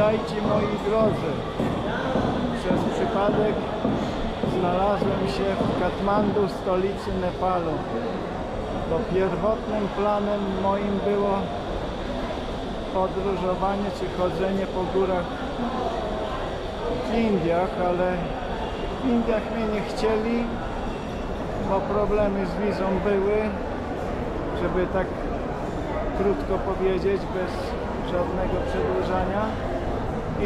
Witajcie moi drodzy. Przez przypadek znalazłem się w Katmandu, stolicy Nepalu. Bo pierwotnym planem moim było podróżowanie czy chodzenie po górach w Indiach, ale w Indiach mnie nie chcieli, bo problemy z wizą były, żeby tak krótko powiedzieć, bez żadnego przedłużania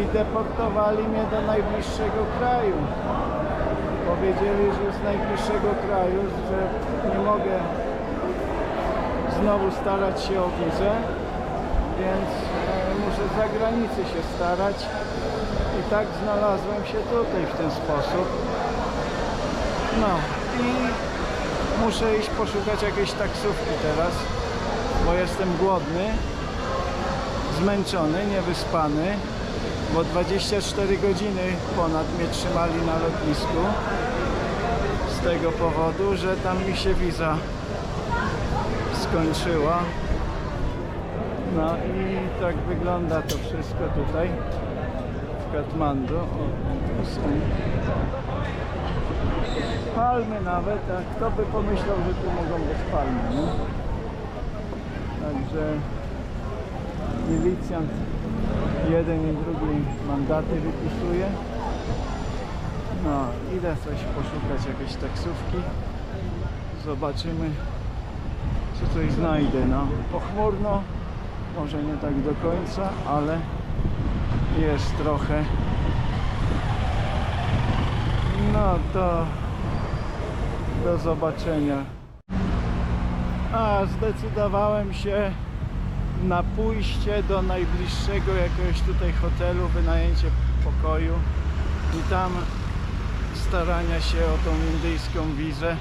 i deportowali mnie do najbliższego kraju. Powiedzieli, że z najbliższego kraju, że nie mogę znowu starać się o wizę, więc e, muszę z zagranicy się starać i tak znalazłem się tutaj w ten sposób. No i muszę iść poszukać jakiejś taksówki teraz, bo jestem głodny, zmęczony, niewyspany, bo 24 godziny ponad mnie trzymali na lotnisku z tego powodu, że tam mi się wiza skończyła. No i tak wygląda to wszystko tutaj w Katmandu. O, tu są palmy nawet, a kto by pomyślał, że tu mogą być palmy, nie? Także milicjant jeden i drugi mandaty wypisuje. No, idę coś poszukać jakiejś taksówki. Zobaczymy, czy coś znajdę. No, pochmurno, może nie tak do końca, ale jest trochę. No to do zobaczenia. A zdecydowałem się na pójście do najbliższego jakiegoś tutaj hotelu, wynajęcie pokoju i tam starania się o tą indyjską wizę.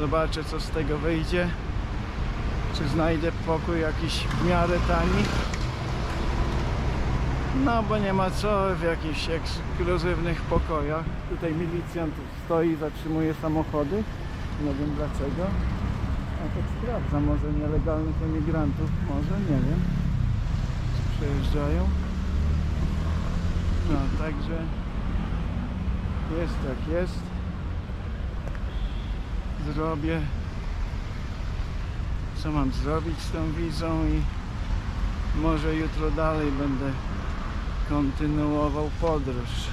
Zobaczę co z tego wyjdzie. Czy znajdę pokój jakiś w miarę tani. No bo nie ma co w jakichś ekskluzywnych pokojach. Tutaj milicjant stoi, zatrzymuje samochody. Nie wiem dlaczego. A tak sprawdzam, może nielegalnych emigrantów, może, nie wiem. Czy przejeżdżają. No, także jest jak jest. Zrobię co mam zrobić z tą wizą i może jutro dalej będę kontynuował podróż.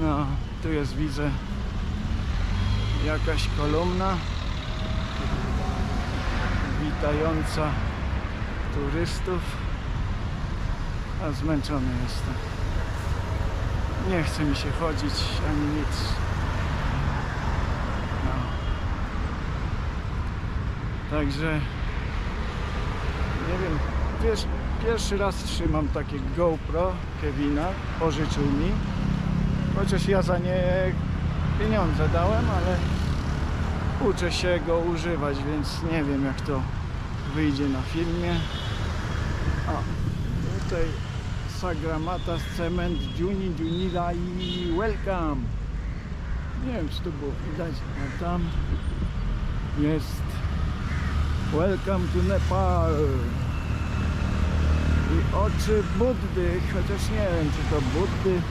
No, tu jest widzę jakaś kolumna witająca turystów, a zmęczony jestem. Nie chce mi się chodzić ani nic. No. Także nie wiem, wiesz, pierwszy raz trzymam takie GoPro Kevina, pożyczył mi. Chociaż ja za nie pieniądze dałem, ale uczę się go używać, więc nie wiem jak to wyjdzie na filmie. O, tutaj Sagramata Cement Juni Junila i Welcome. Nie wiem czy to było widać, a tam jest Welcome to Nepal. I oczy Buddy, chociaż nie wiem czy to Buddy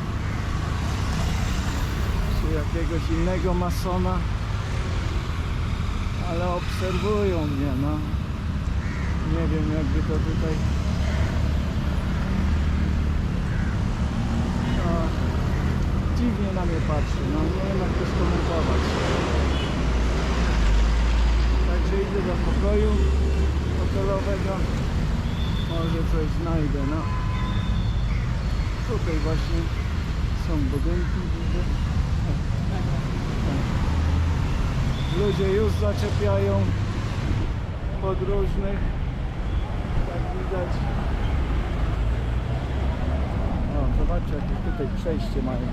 jakiegoś innego masona ale obserwują mnie no. Nie wiem jakby to tutaj no, dziwnie na mnie patrzy no nie wiem jak to skomentować. Także idę do pokoju hotelowego. Może coś znajdę no. Tutaj właśnie są budynki widzę ludzie już zaczepiają podróżnych. Tak widać. O zobaczcie jakie tutaj przejście mają.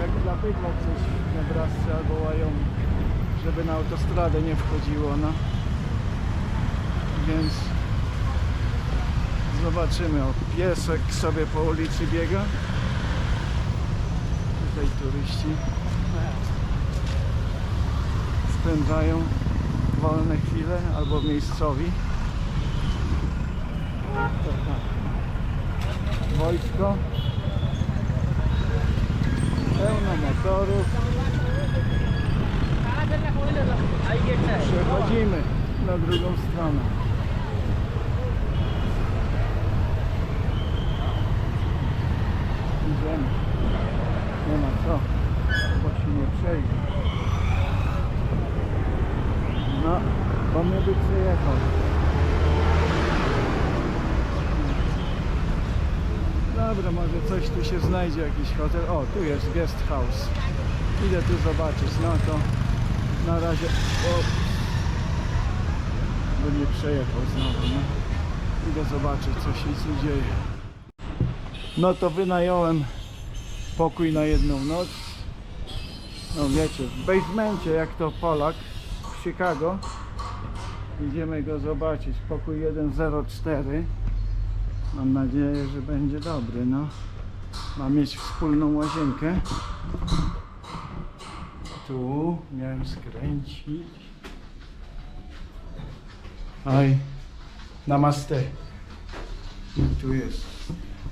Jak dla bydła coś w Nebrasce albo Wyoming żeby na autostradę nie wchodziło no. Więc zobaczymy o piesek sobie po ulicy biega tutaj turyści spędzają wolne chwile albo miejscowi. Wojsko. Pełno motorów. Przechodzimy na drugą stronę. Idziemy. Co. Bo się nie przejdzie. No, bo mnie by przejechał. Dobra, może coś tu się znajdzie, jakiś hotel. O, tu jest guest house. Idę tu zobaczyć. No to na razie. O, by nie przejechał znowu, no. Idę zobaczyć, co się dzieje. No to wynająłem pokój na jedną noc. No wiecie, w basemencie, jak to Polak w Chicago. Idziemy go zobaczyć. Pokój 104. Mam nadzieję, że będzie dobry, no. Ma mieć wspólną łazienkę. Tu miałem skręcić. Aj. Namaste. Tu jest.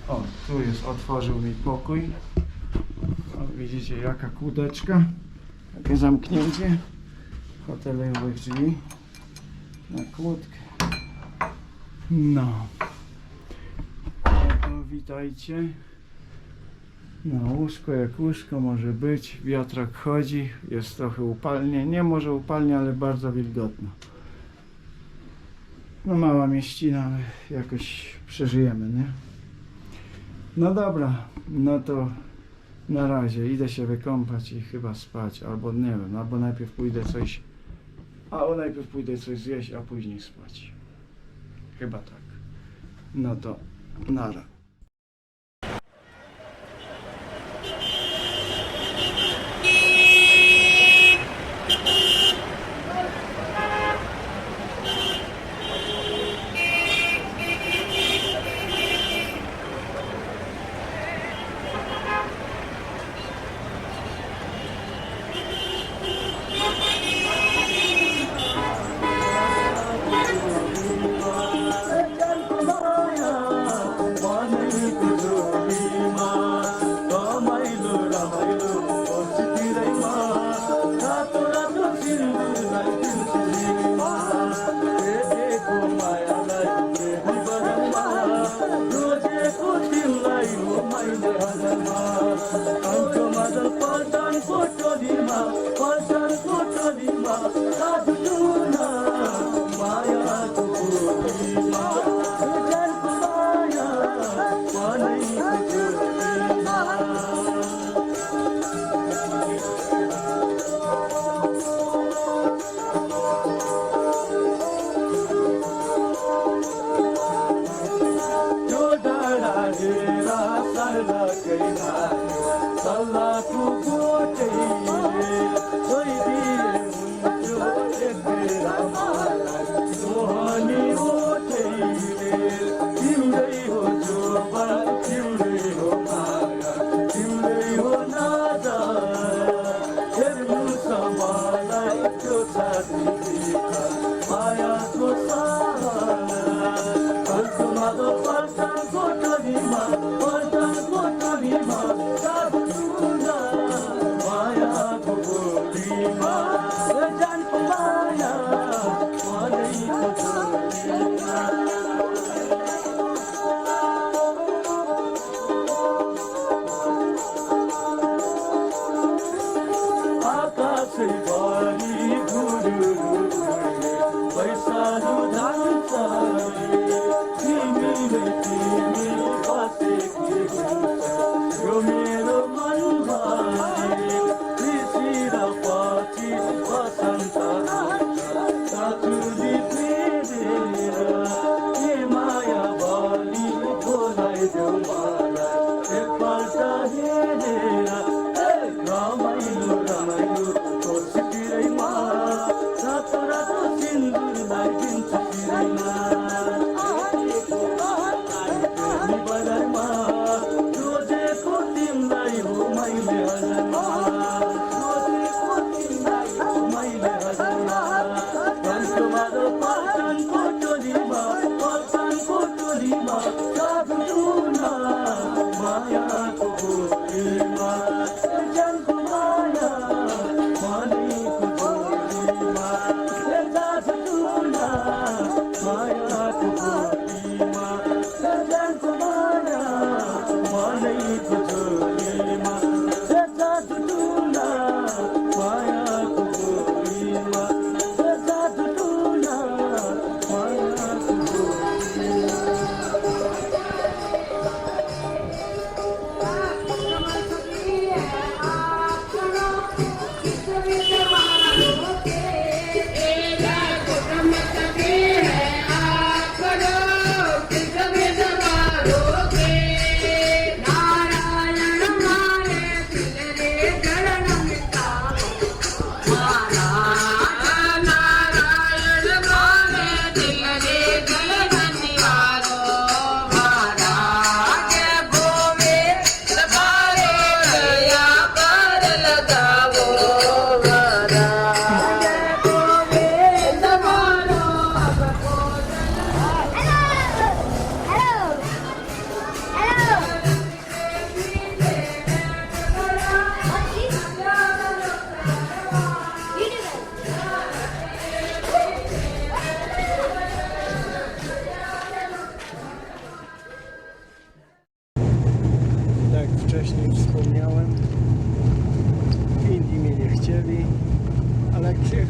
O, tu jest. Otworzył mi pokój. Widzicie jaka kłódeczka. Takie zamknięcie hotelowych drzwi na kłódkę. No. O, witajcie. No, łóżko jak łóżko może być. Wiatrak chodzi. Jest trochę upalnie. Nie może upalnie, ale bardzo wilgotno. No mała mieścina, ale jakoś przeżyjemy, nie? No dobra, no to na razie idę się wykąpać i chyba spać, albo nie wiem, albo najpierw pójdę coś, albo najpierw pójdę coś zjeść, a później spać. Chyba tak. No to nara. Oh,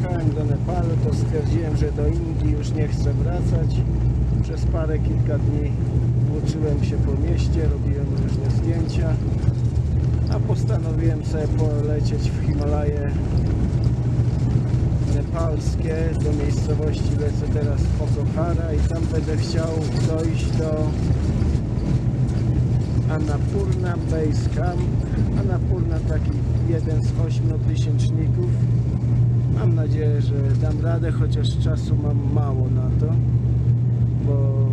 przyjechałem do Nepalu, to stwierdziłem, że do Indii już nie chcę wracać. Przez parę, kilka dni włóczyłem się po mieście, robiłem różne zdjęcia, a postanowiłem sobie polecieć w Himalaje nepalskie, do miejscowości lecę teraz Pokhara i tam będę chciał dojść do Annapurna Base Camp. Annapurna taki jeden z ośmiu tysięczników. Mam nadzieję, że dam radę, chociaż czasu mam mało na to, bo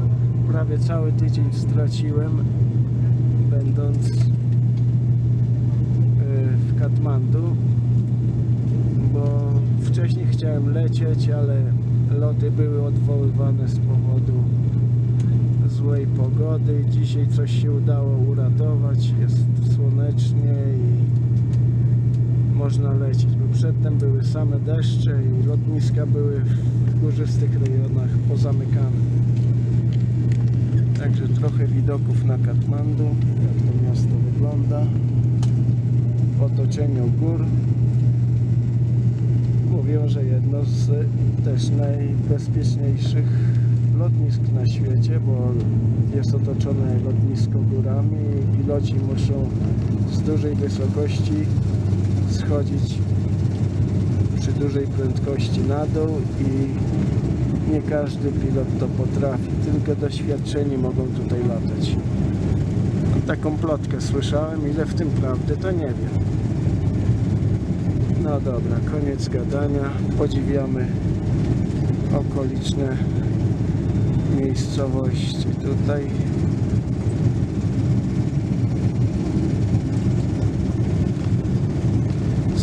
prawie cały tydzień straciłem będąc e, w Katmandu, bo wcześniej chciałem lecieć, ale loty były odwoływane z powodu złej pogody. Dzisiaj coś się udało uratować. Jest słonecznie i można lecieć, bo przedtem były same deszcze i lotniska były w górzystych rejonach pozamykane. Także trochę widoków na Katmandu, jak to miasto wygląda w otoczeniu gór. Mówią, że jedno z też najbezpieczniejszych lotnisk na świecie, bo jest otoczone lotnisko górami i piloci muszą z dużej wysokości schodzić przy dużej prędkości na dół i nie każdy pilot to potrafi, tylko doświadczeni mogą tutaj latać. Taką plotkę słyszałem, ile w tym prawdy to nie wiem. No dobra, koniec gadania. Podziwiamy okoliczne miejscowości tutaj.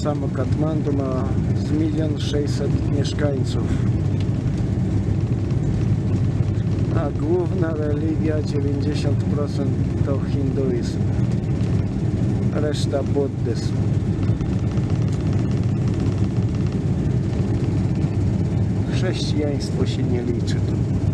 Samo Katmandu ma z milion sześćset mieszkańców. A główna religia 90% to hinduizm. Reszta buddyzm. Chrześcijaństwo się nie liczy tu.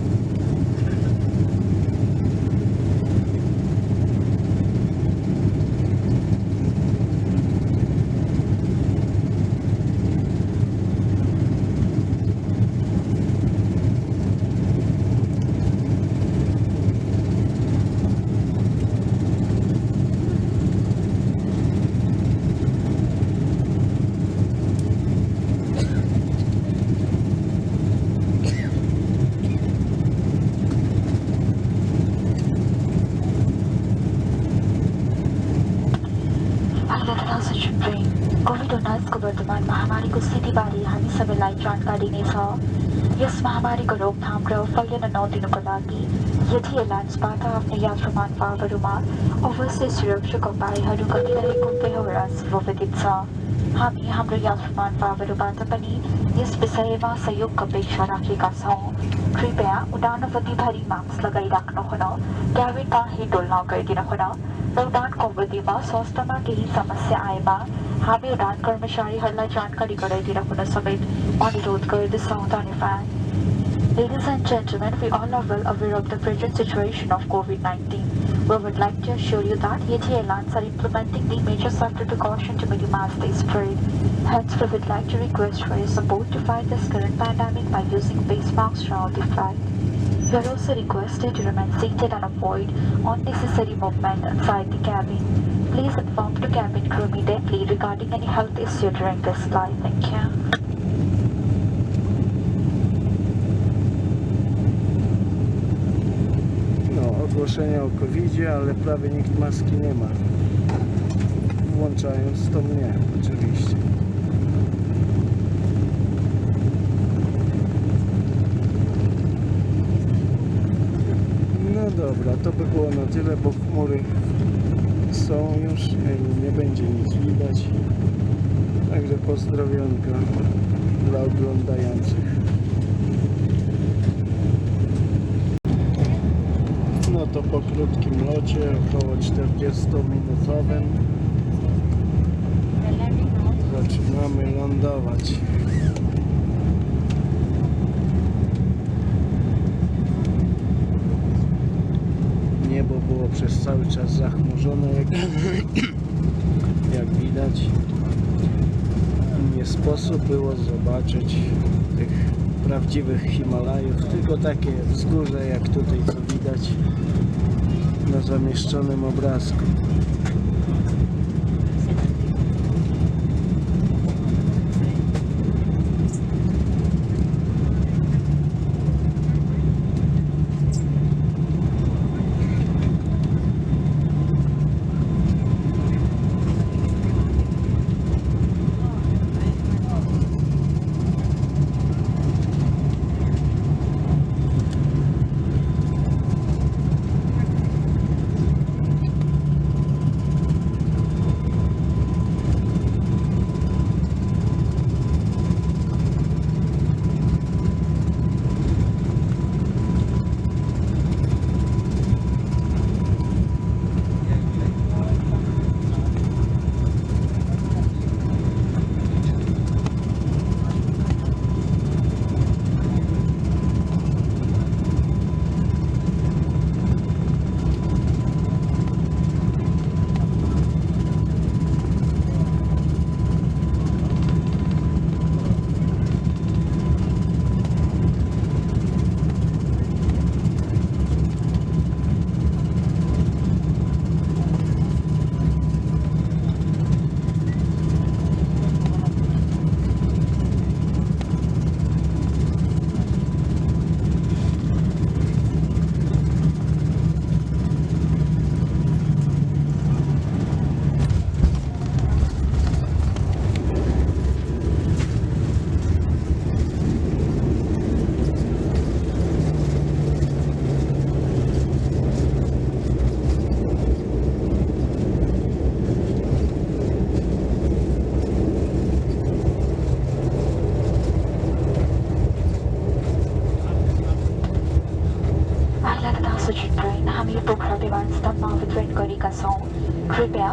सबैलाई जानकारी नै छ। यस महामारीको रोकथाम र फैलिन नदिनुको लागि यदि एयरलाइन्सबाट आफ्नो यात्रामान फागहरूमा अवश्य सुरक्षाको उपायहरू गरिरहेको बेहोरा सुविदित छ। हामी हाम्रो यात्रामान फागहरूबाट पनि यस विषयमा सहयोगको अपेक्षा राखेका छौँ। कृपया उडान अवधिभरि मास्क लगाइराख्नुहुन क्याबिन बाहिर डोल्न गरिदिनुहुन र उडानको अवधिमा स्वास्थ्यमा केही समस्या आएमा हामी उडान कर्मचारीहरूलाई जानकारी गराइदिनुहुन समेत अनुरोध गर्दछौँ धन्यवाद Ladies and gentlemen, we all are well aware of the present situation of COVID-19. We would like to assure you that Yeti Airlines are implementing the major safety precautions to minimize the spread. Hence, we would like to request for your support to fight this current pandemic by using face masks throughout the flight. You are also requested to remain seated and avoid unnecessary movement inside the cabin. Please inform the cabin crew immediately regarding any health issue during this flight. Thank you. No, ogłoszenia o covid ale prawie nikt maski nie ma. Włączając to mnie, oczywiście. No dobra, to by było na tyle, bo chmury są już, nie będzie nic widać. Także pozdrowionka dla oglądających. No to po krótkim locie, około 40-minutowym zaczynamy lądować. Niebo było przez cały czas zachmurzone, jak, jak widać. Nie sposób było zobaczyć tych prawdziwych Himalajów, tylko takie wzgórze jak tutaj co widać na zamieszczonym obrazku.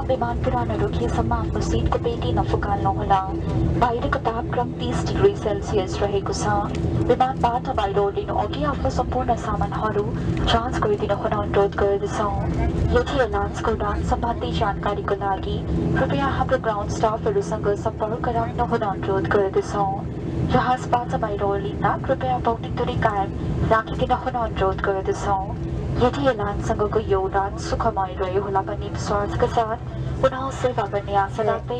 विमान पुरानो रोकिएसम्म आफ्नो सिटको पेटी नफुकाल्नुहोला बाहिरको तापक्रम तिस degree Celsius रहेको छ विमानबाट बाहिर ओर्लिनु अघि आफ्नो सम्पूर्ण सामानहरू जाँच गरिदिनु हुन अनुरोध गर्दछौँ यदि एयरलाइन्सको उडान सम्बन्धी जानकारीको लागि, कृपया हाम्रो ग्राउन्ड स्टाफहरूसँग सम्पर्क राख्नु हुन अनुरोध गर्दछौँ जहाजबाट बाहिर ओर्लिँदा कृपया भौतिक दूरी कायम राखिदिन अनुरोध गर्दछौँ यदि यो नानसँगको योगदान सुखमय रह्यो होला भन्ने विश्वासका साथ उनीहरू सेवा गर्ने आशा राख्दै